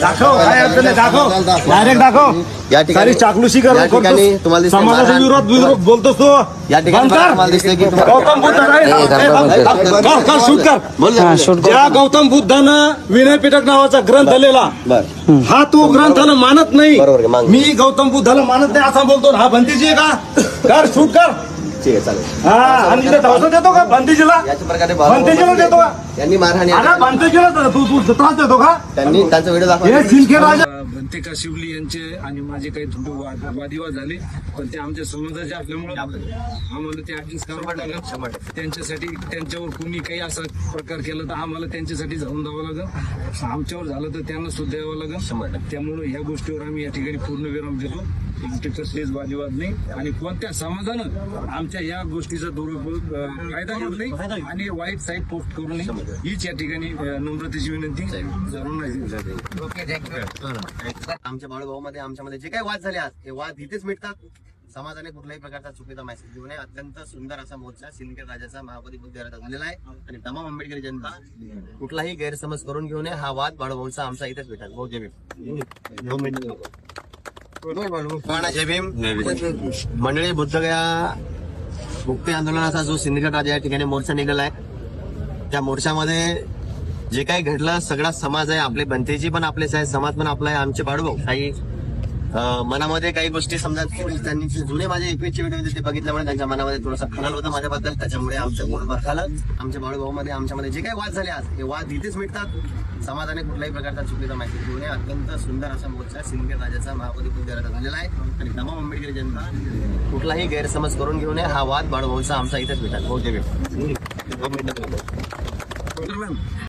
दाखव काय अडचण नाही दाखव डायरेक्ट दाखव या ठिकाणी- सारी चाकलुशी कर या ठिकाणी तुम्हाला दिसतंय समाजाचा मारहाण. विरोध विरोध बोलतोस तू या ठिकाणी बंद कर. तुम्हाला दिसतंय की तुम्हाला- गौतम बुद्ध आहे. ए, थांब, थांब, थांब, थांब, थांब. कर, कर, शूट कर बोल ना, बोल ना. ज्या गौतम बुद्धानं विनय पिटक नावाचा ग्रंथ लिहिला बर हा तू ग्रंथाला मानत नाही बरोबर आहे, मान्य. मी गौतम बुद्धाला मानत नाही असा बोलतो हा भंतीजी आहे का कर शूट कर ठीक आहे चालेल. हा आणि तिथे धावतो देतो का? भंतीजीला? याच्या प्रकारे भंतीजीला देतो का? यांनी मारहाण अगं भंतीजीला तू तू त्रास देतो का? त्यांनी त्यांचा व्हिडिओ दाखवा. हे सिंदखेड राजा भंतेका शिवली यांचे आणि माझे काही थोडे वाद वादिवाद झाले पण ते आमच्या समाजाचे असल्यामुळे आम्हाला ते ऍडजस्ट करावं लागेल. त्यांच्यासाठी त्यांच्यावर कोणी काही असा प्रकार केला तर आम्हाला त्यांच्यासाठी जाऊन द्यावं लागेल. आमच्यावर झालं तर त्यांना सुद्धा द्यावं लागेल. त्यामुळे ह्या गोष्टीवर आम्ही या ठिकाणी पूर्ण विराम देतो. आमचे कसलेच वादिवाद नाही. आणि कोणत्या समाजानं आमच्या या गोष्टीचा दुरुपयोग फायदा घेऊ नये आणि वाईट साईड पोस्ट करू नये. हीच या ठिकाणी नम्रतेची विनंती. सर्वांना आमच्या बाळूभाऊमध्ये आमच्यामध्ये जे काही वाद झाले आज हे वाद इथेच मिटतात. समाजाने कुठल्याही प्रकारचा चुकीचा मेसेज देऊ नये. अत्यंत सुंदर असा मोर्चा सिंदखेड राजाचा महापती बुद्धिराजा झालेला आहे. आणि तमाम आंबेडकरी जनता कुठलाही गैरसमज करून घेऊ नये. हा वाद बाळूभाऊचा आमचा इथेच मिटाल बहुत जय भीम. दोन मिनिटं. जय भीम. मंडळी बुद्धगया मुक्ती आंदोलनाचा जो सिंदखेड राजा या ठिकाणी मोर्चा निघाला आहे त्या मोर्चामध्ये जे काही घडलं सगळा समाज आहे आपले बनतेजी पण आपलेच आहे समाज पण आपला आहे आमचे बाळूभाऊ काही मनामध्ये काही गोष्टी समजा त्यांनी जुने माझे एकवीसचे व्हिडिओ होते ते बघितल्यामुळे त्यांच्या मनामध्ये थोडासा खलाल होता माझ्याबद्दल. त्याच्यामुळे आमचं मूड झालं आमच्या बाळूभाऊ मध्ये आमच्यामध्ये जे काही वाद झाले आज हे वाद इथेच मिटतात. समाजाने कुठल्याही प्रकारचा चुकीचा देऊ नये. अत्यंत सुंदर असा मोर्चा सिंदखेड राजाचा महापती बुद्धिराजा झालेला आहे. आणि तमाम आंबेडकरी जनता कुठलाही गैरसमज करून घेऊ नये. हा वाद बाळूभाऊचा आमचा इथेच भीम. दोन मिनिटं